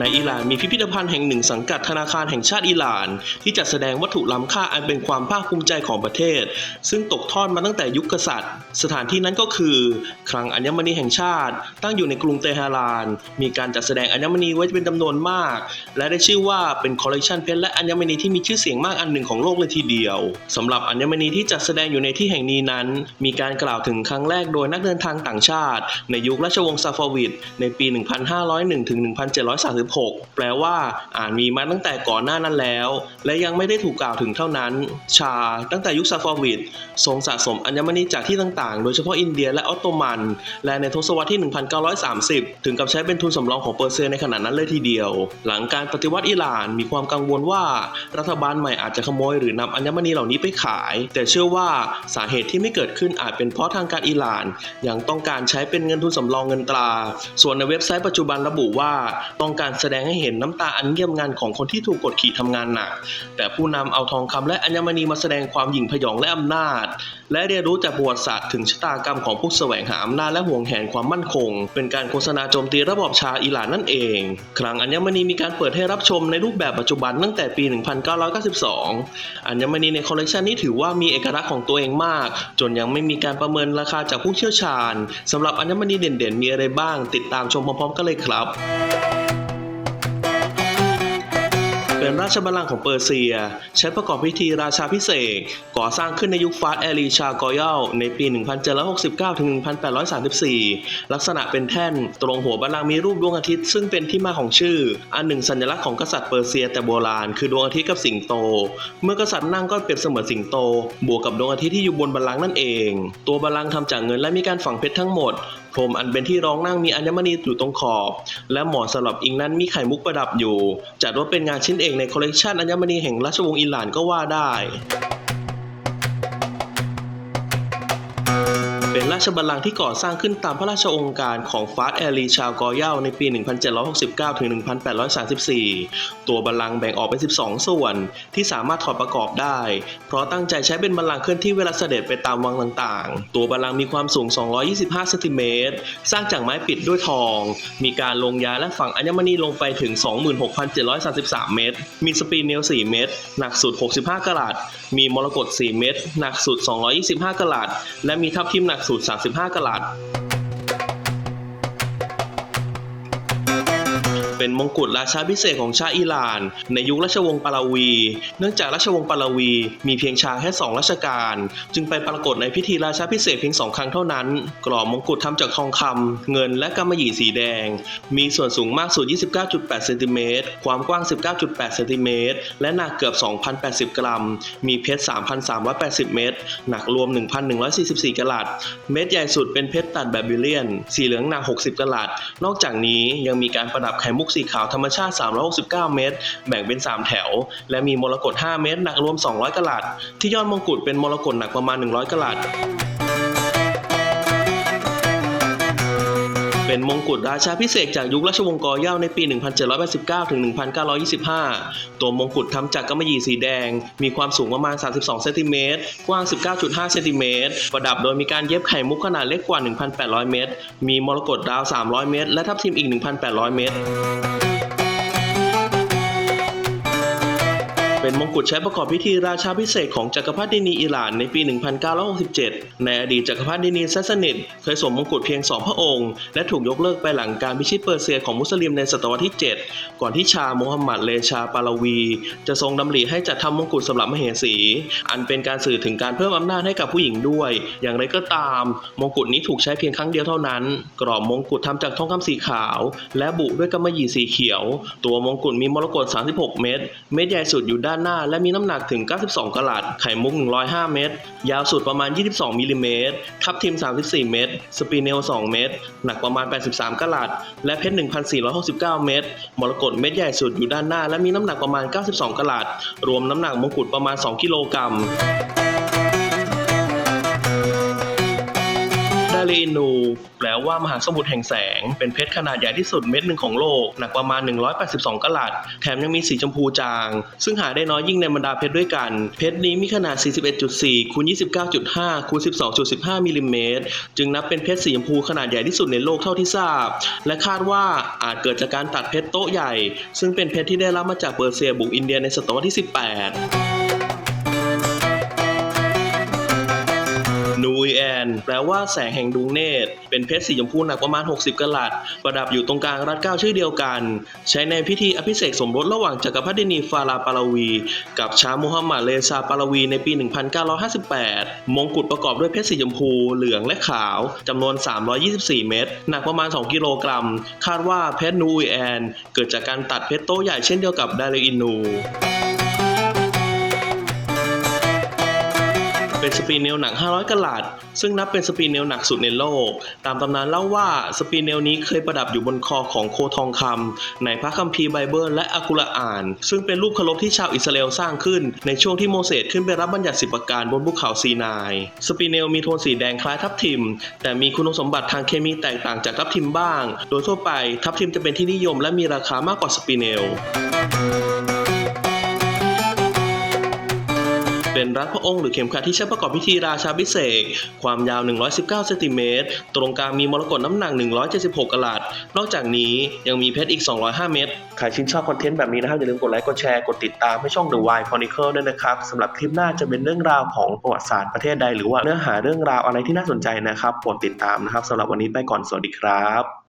ในอิหร่านมีพิพิธภัณฑ์แห่งหนึ่งสังกัดธนาคารแห่งชาติอิหร่าน ที่จัดแสดงวัตถุล้ำค่าอันเป็นความภาคภูมิใจของประเทศ ซึ่งตกทอดมาตั้งแต่ยุคกษัตริย์ สถานที่นั้นก็คือ คลังอัญมณีแห่งชาติ ตั้งอยู่ในกรุงเตหะราน มีการจัดแสดงอัญมณีไว้เป็นจำนวนมาก และได้ชื่อว่าเป็นคอลเลกชันเพชรและอัญมณีที่มีชื่อเสียงมากอันหนึ่งของโลกเลยทีเดียวสำหรับอัญมณีที่จัดแสดงอยู่ในที่แห่งนี้นั้น มีการกล่าวถึงครั้งแรกโดยนักเดินทางต่างชาติ ในยุคราชวงศ์ซาฟาวิดในปี 1501ถึง36 แปลว่าอ่านมีมาตั้งแต่ก่อนหน้านั้นแล้ว และยังไม่ได้ถูกกล่าวถึงเท่านั้น ชา ตั้งแต่ยุคซาฟาวิดทรงสะสมอัญมณีจากที่ต่างๆ โดยเฉพาะอินเดียและออตโตมัน และในทศวรรษที่ 1930 ถึงกับใช้เป็นทุนสำรองของเปอร์เซียในขณะนั้นเลยทีเดียว หลังการปฏิวัติอิหร่านมีความกังวลว่า รัฐบาลใหม่อาจจะขโมยหรือนำอัญมณีเหล่านี้ไปขาย แต่เชื่อว่าสาเหตุที่ไม่เกิดขึ้นอาจเป็นเพราะทางการอิหร่าน ยังต้องการใช้เป็นเงินทุนสำรองเงินตรา ส่วนในเว็บไซต์ปัจจุบันระบุว่าต้องการแสดงให้เห็นน้ำตาอันเยี่ยมงานของคนที่ถูกกดขี่ทำงานหนัก แต่ผู้นำเอาทองคำและอัญมณีมาแสดงความหยิ่งพยองและอำนาจ และเรียนรู้จากประวัติศาสตร์ถึงชะตากรรมของผู้แสวงหาอำนาจและห่วงแหนความมั่นคง เป็นการโฆษณาโจมตีระบอบชาอิหร่านนั่นเอง ครั้งอัญมณีมีการเปิดให้รับชมในรูปแบบปัจจุบันตั้งแต่ปี 1992 อัญมณีในคอลเลกชันนี้ถือว่ามีเอกลักษณ์ของตัวเองมาก จนยังไม่มีการประเมินราคาจากผู้เชี่ยวชาญสำหรับอัญมณีเด่นๆ มีอะไรบ้าง ติดตามชมพร้อมๆกันเลยครับ เป็นราชบัลลังก์ของเปอร์เซีย ใช้ประกอบพิธีราชาพิเศษก่อสร้างขึ้นในยุคฟาสแอลีชากอยัลในปี 1,769-1,834 ลักษณะเป็นแท่นตรงหัวบัลลังก์มีรูปดวงอาทิตย์ ซึ่งเป็นที่มาของชื่อ อันหนึ่งสัญลักษณ์ของกษัตริย์เปอร์เซียแต่โบราณ คือดวงอาทิตย์กับสิงโต เมื่อกษัตริย์นั่งก็เปรียบเสมือนสิงโต บวกกับดวงอาทิตย์ที่อยู่บนบัลลังก์นั่นเอง ตัวบัลลังก์ทำจากเงินและมีการฝังเพชรทั้งหมดพรมอันเป็นที่รองนั่งมีอัญมณีอยู่ตรงขอบ และหมอนสำหรับอิงนั้นมีไข่มุกประดับอยู่ จัดว่าเป็นงานชิ้นเอกในคอลเลกชันอัญมณีแห่งราชวงศ์อิหร่านก็ว่าได้ ราชบัลลังก์ที่ก่อสร้างขึ้นตามพระราชองค์การของฟาสแอลีชาวกอเย่าในปี 1769 ถึง 1834 ตัวบัลลังก์แบ่งออกเป็น 12 ส่วนที่สามารถถอดประกอบได้ เพราะตั้งใจใช้เป็นบัลลังก์เคลื่อนที่เวลาเสด็จไปตามวังต่างๆ ตัวบัลลังก์มีความสูง 225 เซนติเมตร สร้างจากไม้ปิดด้วยทอง มีการลงยาและฝังอัญมณีลงไปถึง 26,733 เมตร มีสปีเนล 4 เมตร หนักสุด 65 กะรัต มีมรกต 4 เม็ดหนักสุด 225 กะรัต และมีทับทิมหนักสุด35กะลัด เป็นมงกุฎราชาพิเศษของชาอิหร่าน ในยุคราชวงศ์ปาลาวี เนื่องจากราชวงศ์ปาลาวี มีเพียงชาแค่สองราชการ จึงไปปรากฏในพิธีราชาพิเศษเพียงสองครั้งเท่านั้น กรอบมงกุฎทำจากทองคำเงินและกำมะหยี่สีแดง มีส่วนสูงมากสุด 29.8 เซนติเมตร ความกว้าง 19.8 เซนติเมตร และหนักเกือบ 2,080 กรัม มีเพชร 3,380 เม็ด หนักรวม 1,144กะรัตเม็ดใหญ่สุดเป็นเพชรตัดแบบบิเลียน สีเหลืองหนัก 60กะรัตนอกจากนี้ยังมีการประดับไข่มุกสีขาวธรรมชาติ 369 เมตร แบ่งเป็น 3 แถว และมีมรกต5เมตร หนักรวม 200กะรัด ที่ยอดมงกุฎเป็นมรกตหนักประมาณ 100กะรัด เป็นมงกุฎราชาพิเศษจากยุคราชวงศ์กอเย่าในปี 1789 ถึง 1925 ตัวมงกุฎทำจากกำมะหยี่สีแดง มีความสูงประมาณ 32 เซนติเมตร กว้าง 19.5 เซนติเมตร ประดับโดยมีการเย็บไข่มุกขนาดเล็กกว่า 1,800 เมตร มีมรกตดาว 300 เมตร และทับทิมอีก 1,800 เมตร เป็นมงกุฎใช้ประกอบพิธีราชาพิเศษของจักรพรรดินีอิหร่านในปี 1967 ในอดีตจักรพรรดินีซัสซานิดเคยสวมมงกุฎเพียง 2 พระองค์ และถูกยกเลิกไปหลังการพิชิตเปอร์เซียของมุสลิมในศตวรรษที่ 7 ก่อนที่ชาโมฮัมหมัดเลชาปาลาวี จะทรงดำริให้จัดทำมงกุฎสำหรับมเหสี อันเป็นการสื่อถึงการเพิ่มอำนาจให้กับผู้หญิงด้วย อย่างไรก็ตาม มงกุฎนี้ถูกใช้เพียงครั้งเดียวเท่านั้น กรอบมงกุฎทำจากทองคำสีขาว และบุด้วยกำมะหยี่สีเขียว ตัวมงกุฎมีมรกต36 เม็ด เม็ดใหญ่สุดอยู่ด้านหน้า และมีน้ำหนักถึง 92กะลัด ไข่มุก 105 เมตร ยาวสุดประมาณ 22มิลลิเมตร ทับทิม 34 เมตร สปีเนล 2 เมตร หนักประมาณ 83กะลัด และเพชร 1,469 เมตร มรกตเม็ดใหญ่สุดอยู่ด้านหน้า และมีน้ำหนักประมาณ 92กะลัด รวมน้ำหนักมงกุฎประมาณ 2 กิโลกรัม เลนูแปลว่ามหาสมุทรแห่งแสง เป็นเพชรขนาดใหญ่ที่สุดเม็ดหนึ่งของโลก หนักประมาณ 182กะรัตแถมยังมีสีชมพูจาง ซึ่งหาได้น้อยยิ่งในบรรดาเพชรด้วยกัน เพชรนี้มีขนาด 41.4คูณ29.5คูณ12.15มิลลิเมตรจึงนับเป็นเพชรสีชมพูขนาดใหญ่ที่สุดในโลกเท่าที่ทราบ และคาดว่าอาจเกิดจากการตัดเพชรโต๊ะใหญ่ ซึ่งเป็นเพชรที่ได้รับมาจากเปอร์เซียบุกอินเดียในศตวรรษที่ 18 นูอีแอนแปลว่าแสงแห่งดวงเนตร เป็นเพชรสีชมพูหนักประมาณ 60 กะรัต ประดับอยู่ตรงกลางรัดเก้าชื่อเดียวกัน ใช้ในพิธีอภิเษกสมรสระหว่างจักรพรรดินีฟาราปาลวี กับชามูฮัมหมัดเลซาปาลวีในปี 1958 มงกุฎประกอบด้วยเพชรสีชมพู เหลืองและขาว จำนวน 324 เม็ด หนักประมาณ 2 กิโลกรัม คาดว่าเพชรนูอีแอนเกิดจากการตัดเพชรโตใหญ่เช่นเดียวกับไดเรอินู เป็นสปีนเนลหนัก 500 กะลัด ซึ่งนับเป็นสปีนเนลหนักสุดในโลก ตามตำนานเล่าว่าสปีนเนลนี้เคยประดับอยู่บนคอของโคทองคำในพระคัมภีร์ไบเบิลและอักุรอาน ซึ่งเป็นรูปเคารพที่ชาวอิสราเอลสร้างขึ้น ในช่วงที่โมเสสขึ้นไปรับบัญญัติสิบประการบนภูเขาซีนาย สปีนเนลมีโทนสีแดงคล้ายทับทิม แต่มีคุณสมบัติทางเคมีแตกต่างจากทับทิมบ้าง โดยทั่วไปทับทิมจะเป็นที่นิยมและมีราคามากกว่าสปีนเนล เป็นรักพระองค์หรือเข็มขัดที่ใช้ประกอบพิธีราชาพิเศษ ความยาว 119เซนติเมตร ตรงกลางมีมรกตน้ำหนัก 176กะรัตนอกจากนี้ยังมีเพชรอีก 205 เม็ด ใครชื่นชอบคอนเทนต์แบบนี้นะครับ อย่าลืมกดไลค์กดแชร์ กดติดตามให้ช่อง The Wine Chronicle ด้วยนะครับสำหรับคลิปหน้าจะเป็นเรื่องราวของประวัติศาสตร์ประเทศใด หรือว่าเนื้อหาเรื่องราวอะไรที่น่าสนใจนะครับโปรดติดตามนะครับสำหรับวันนี้ไปก่อนสวัสดีครับ